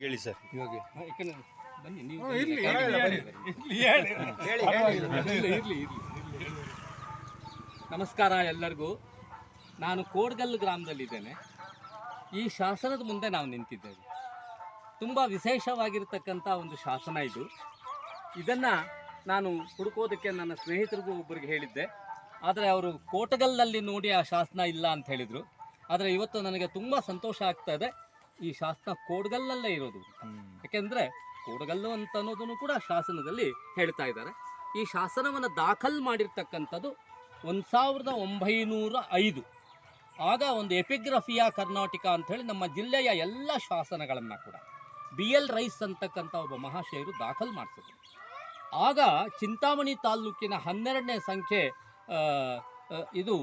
ಹೇಳಿ ಸರ್. ಇವಾಗ ಯಾಕಂದ್ರೆ ಬನ್ನಿ ನೀವು ಇರ್ಲಿ. ನಮಸ್ಕಾರ ಎಲ್ಲರಿಗೂ. ನಾನು ಕೋಡ್ಗಲ್ಲು ಗ್ರಾಮದಲ್ಲಿದ್ದೇನೆ. ಈ ಶಾಸನದ ಮುಂದೆ ನಾವು ನಿಂತಿದ್ದೇವೆ. ತುಂಬ ವಿಶೇಷವಾಗಿರ್ತಕ್ಕಂಥ ಒಂದು ಶಾಸನ ಇದು. ಇದನ್ನು ನಾನು ಹುಡುಕೋದಕ್ಕೆ ನನ್ನ ಸ್ನೇಹಿತರಿಗೂ ಒಬ್ಬರಿಗೆ ಹೇಳಿದ್ದೆ. ಆದರೆ ಅವರು ಕೋಟಗಲ್ನಲ್ಲಿ ನೋಡಿ ಆ ಶಾಸನ ಇಲ್ಲ ಅಂತ ಹೇಳಿದರು. ಆದರೆ ಇವತ್ತು ನನಗೆ ತುಂಬ ಸಂತೋಷ ಆಗ್ತಾ ಇದೆ. ಈ ಶಾಸನ ಕೋಡ್ಗಲ್ಲಲ್ಲೇ ಇರೋದು. ಯಾಕೆಂದ್ರೆ ಕೋಡಗಲ್ಲು ಅಂತ ಅನ್ನೋದನ್ನು ಕೂಡ ಶಾಸನದಲ್ಲಿ ಹೇಳ್ತಾ ಇದ್ದಾರೆ. ಈ ಶಾಸನವನ್ನು ದಾಖಲ್ ಮಾಡಿರ್ತಕ್ಕಂಥದ್ದು ಒಂದು ಸಾವಿರದ ಒಂಬೈನೂರ ಐದು. ಆಗ ಒಂದು ಎಪಿಗ್ರಫಿಯಾ ಕರ್ನಾಟಕ ಅಂತ ಹೇಳಿ ನಮ್ಮ ಜಿಲ್ಲೆಯ ಎಲ್ಲ ಶಾಸನಗಳನ್ನು ಕೂಡ ಬಿ ಎಲ್ ರೈಸ್ ಅಂತಕ್ಕಂಥ ಒಬ್ಬ ಮಹಾಶಯರು ದಾಖಲ್ ಮಾಡಿಸಿದ್ರು. ಆಗ ಚಿಂತಾಮಣಿ ತಾಲೂಕಿನ ಹನ್ನೆರಡನೇ ಸಂಖ್ಯೆ ಇದು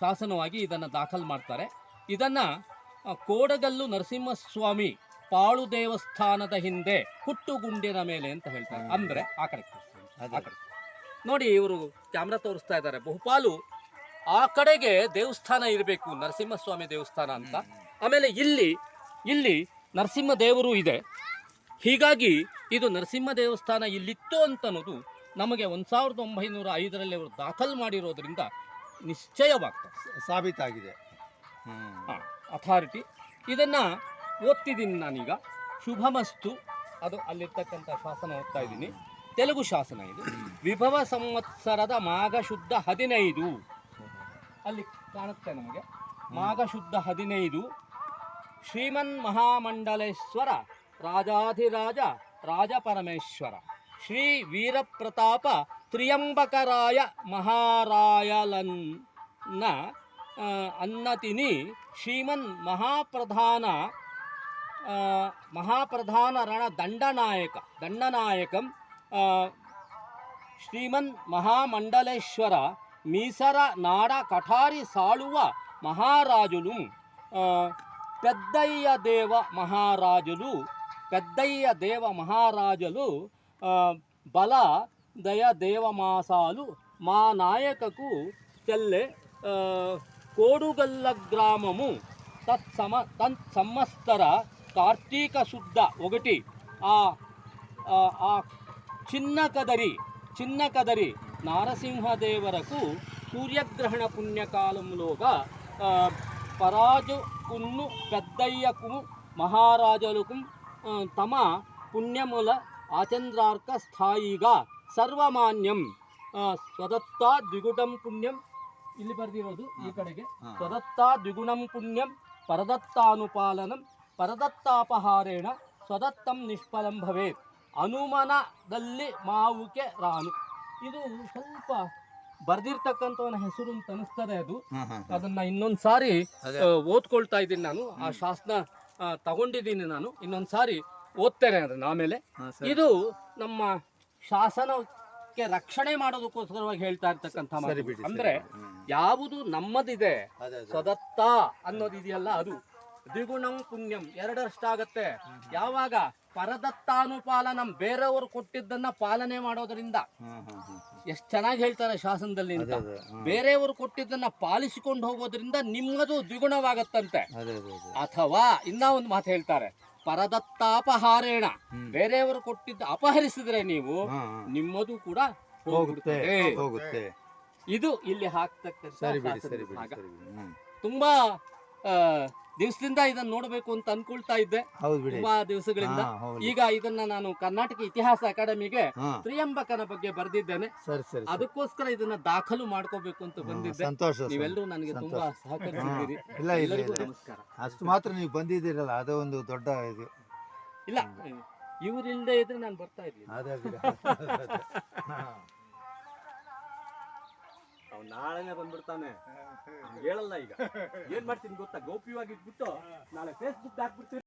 ಶಾಸನವಾಗಿ ಇದನ್ನು ದಾಖಲು ಮಾಡ್ತಾರೆ. ಇದನ್ನು ಕೋಡಗಲ್ಲು ನರಸಿಂಹಸ್ವಾಮಿ ಪಾಳು ದೇವಸ್ಥಾನದ ಹಿಂದೆ ಹುಟ್ಟುಗುಂಡಿನ ಮೇಲೆ ಅಂತ ಹೇಳ್ತಾರೆ. ಅಂದ್ರೆ ಆ ಕಡೆ. ನೋಡಿ ಇವರು ಕ್ಯಾಮ್ರಾ ತೋರಿಸ್ತಾ ಇದ್ದಾರೆ. ಬಹುಪಾಲು ಆ ಕಡೆಗೆ ದೇವಸ್ಥಾನ ಇರಬೇಕು ನರಸಿಂಹಸ್ವಾಮಿ ದೇವಸ್ಥಾನ ಅಂತ. ಆಮೇಲೆ ಇಲ್ಲಿ ಇಲ್ಲಿ ನರಸಿಂಹ ದೇವರು ಇದೆ. ಹೀಗಾಗಿ ಇದು ನರಸಿಂಹ ದೇವಸ್ಥಾನ ಇಲ್ಲಿತ್ತು ಅಂತ ಅನ್ನೋದು ನಮಗೆ ಒಂದು ಸಾವಿರದ ಒಂಬೈನೂರ ಐದರಲ್ಲಿ ಅವರು ದಾಖಲು ಮಾಡಿರೋದ್ರಿಂದ ನಿಶ್ಚಯವಾಗ್ತದೆ ಸಾಬೀತಾಗಿದೆ. ಅಥಾರಿಟಿ. ಇದನ್ನು ಓದ್ತಿದ್ದೀನಿ ನಾನೀಗ. ಶುಭಮಸ್ತು. ಅದು ಅಲ್ಲಿರ್ತಕ್ಕಂಥ ಶಾಸನ ಓದ್ತಾ ಇದ್ದೀನಿ. ತೆಲುಗು ಶಾಸನ ಇದು. ವಿಭವ ಸಂವತ್ಸರದ ಮಾಘ ಶುದ್ಧ ಹದಿನೈದು. ಅಲ್ಲಿ ಕಾಣುತ್ತೆ ನಮಗೆ. ಮಾಘ ಶುದ್ಧ ಹದಿನೈದು. ಶ್ರೀಮನ್ ಮಹಾಮಂಡಲೇಶ್ವರ, ರಾಜಾಧಿರಾಜ ರಾಜಪರಮೇಶ್ವರ ಶ್ರೀ ವೀರಪ್ರತಾಪ ತ್ರಿಯಂಬಕರಾಯ ಮಹಾರಾಯಲನ್ನ అన్నతిని శ్రీమన్ మహాప్రధాన మహాప్రధాన రణ దండనాయక దండనాయకం శ్రీమన్ మహామండలేశ్వర మీసర నాడ కఠారి సాళువ మహారాజులు పెద్దయ్య దేవ మహారాజులు పెద్దయ్య దేవ మహారాజులు బల దయ దేవమాసాలు మా నాయకకు తెల్లె కోడుగల్ల గ్రామము తత్సమ తన్ సంవత్సర కార్తీక శుద్ధ ఒకటి. ఆ చిన్న కదరి చిన్న కదరి నారసింహదేవరకు సూర్యగ్రహణ పుణ్యకాలంలోగా పరాజుకున్ను పెద్దయ్యకు మహారాజులకు తమ పుణ్యముల ఆచంద్రార్క స్థాయిగా సర్వమాన్యం స్వదత్తా ద్విగుటం పుణ్యం ಇಲ್ಲಿ ಬರೆದಿರೋದು ಈ ಕಡೆಗೆ. ಸ್ವದತ್ತ ದ್ವಿಗುಣಂ ಪುಣ್ಯಂ ಪರದತ್ತಾನುಪಾಲನಂ ಪರದತ್ತಾಪಹಾರೇಣ ಸ್ವದತ್ತಂ ನಿಷ್ಫಲಂ ಭವೇತ್. ಅನುಮನದಲ್ಲಿ ಮಾವುಕೆ ರಾನು. ಇದು ಸ್ವಲ್ಪ ಬರ್ದಿರ್ತಕ್ಕಂಥವನ ಹೆಸರು ಅಂತ ಅನಿಸ್ತದೆ ಅದು. ಅದನ್ನ ಇನ್ನೊಂದು ಸಾರಿ ಓದ್ಕೊಳ್ತಾ ಇದ್ದೀನಿ ನಾನು. ಆ ಶಾಸನ ತಗೊಂಡಿದ್ದೀನಿ ನಾನು. ಇನ್ನೊಂದು ಸಾರಿ ಓದ್ತೇನೆ ಅದನ್ನ ಆಮೇಲೆ. ಇದು ನಮ್ಮ ಶಾಸನಕ್ಕೆ ರಕ್ಷಣೆ ಮಾಡೋದಕ್ಕೋಸ್ಕರವಾಗಿ ಹೇಳ್ತಾ ಇರ್ತಕ್ಕಂಥ ಮಾತು. ಅಂದ್ರೆ ಯಾವುದು ನಮ್ಮದಿದೆ ಸದತ್ತ ಅನ್ನೋದಿದೆಯಲ್ಲ ಅದು. ದ್ವಿಗುಣಂ ಪುಣ್ಯಂ ಎರಡರಷ್ಟಾಗತ್ತೆ. ಯಾವಾಗ ಪರದತ್ತಾನುಪಾಲನಂ ಬೇರೆಯವರು ಕೊಟ್ಟಿದ್ದನ್ನ ಪಾಲನೆ ಮಾಡೋದ್ರಿಂದ ಎಷ್ಟ್ ಚೆನ್ನಾಗಿ ಹೇಳ್ತಾರೆ ಶಾಸನದಲ್ಲಿ ಅಂತ. ಬೇರೆಯವರು ಕೊಟ್ಟಿದ್ದನ್ನ ಪಾಲಿಸಿಕೊಂಡು ಹೋಗೋದ್ರಿಂದ ನಿಮ್ಮದು ದ್ವಿಗುಣವಾಗತ್ತಂತೆ. ಅಥವಾ ಇನ್ನ ಒಂದು ಮಾತು ಹೇಳ್ತಾರೆ. ಪರದತ್ತಾಪಹಾರೇಣ. ಬೇರೆಯವರು ಕೊಟ್ಟಿದ್ದ ಅಪಹರಿಸಿದ್ರೆ ನೀವು. ನಿಮ್ಮದು ಕೂಡ ಹೋಗುತ್ತೆ ಹೋಗುತ್ತೆ ಇದು ಇಲ್ಲಿ ಹಾಕ್ತಕ್ಕಂಥ. ತುಂಬಾ ದಿವಸದಿಂದ ಇದನ್ನ ನೋಡಬೇಕು ಅಂತ ಅನ್ಕೊಳ್ತಾ ಇದ್ದೆ ಹೌದು ಬಿಡಿ ತುಂಬಾ ದಿವಸಗಳಿಂದ ಹಾ, ಹೌದು. ಈಗ ಇದನ್ನ ನಾನು ಕರ್ನಾಟಕ ಇತಿಹಾಸ ಅಕಾಡೆಮಿಗೆ ಹಾ, ತ್ರಿಯಂಬಕನ ಬಗ್ಗೆ ಬರೆದಿದ್ದೇನೆ ಸರಿ ಸರಿ ಸರಿ. ಅದಕ್ಕೋಸ್ಕರ ಇದನ್ನ ದಾಖಲು ಮಾಡ್ಕೋಬೇಕು ಅಂತ ಬಂದಿದ್ದೆ ಸಂತೋಷ ಸರ್. ನೀವೆಲ್ಲರೂ ನನಗೆ ತುಂಬಾ ಸಂತೋಷ. ಸಹಕರಿಸಿದ್ದೀರಿ ಹಾ, ಇಲ್ಲ ಇಲ್ಲ ಎಲ್ಲರಿಗೂ ಇಲ್ಲ ನಮಸ್ಕಾರ ಅಷ್ಟು ಮಾತ್ರ ನೀವು ಬಂದಿದ್ದೀರಲ್ಲ ಅದೇ ಒಂದು ದೊಡ್ಡ ಇದು ಇಲ್ಲ ಇವರಿಲ್ಲದೆ ಇದ್ರೆ ನಾನು ಬರ್ತಾ ಇರ್ಲಿಲ್ಲ ಅದೇ ಬಿಡಿ. ಹಾ. ಅವ್ನು ನಾಳೆನೆ ಬಂದ್ಬಿಡ್ತಾನೆ. ಹೇಳಲ್ಲ ಈಗ. ಏನ್ ಮಾಡ್ತೀನಿ ಗೊತ್ತಾ? ಗೌಪ್ಯವಾಗಿ ಇಟ್ಬಿಟ್ಟು ನಾಳೆ ಫೇಸ್ಬುಕ್ ಹಾಕ್ಬಿಡ್ತೀನಿ.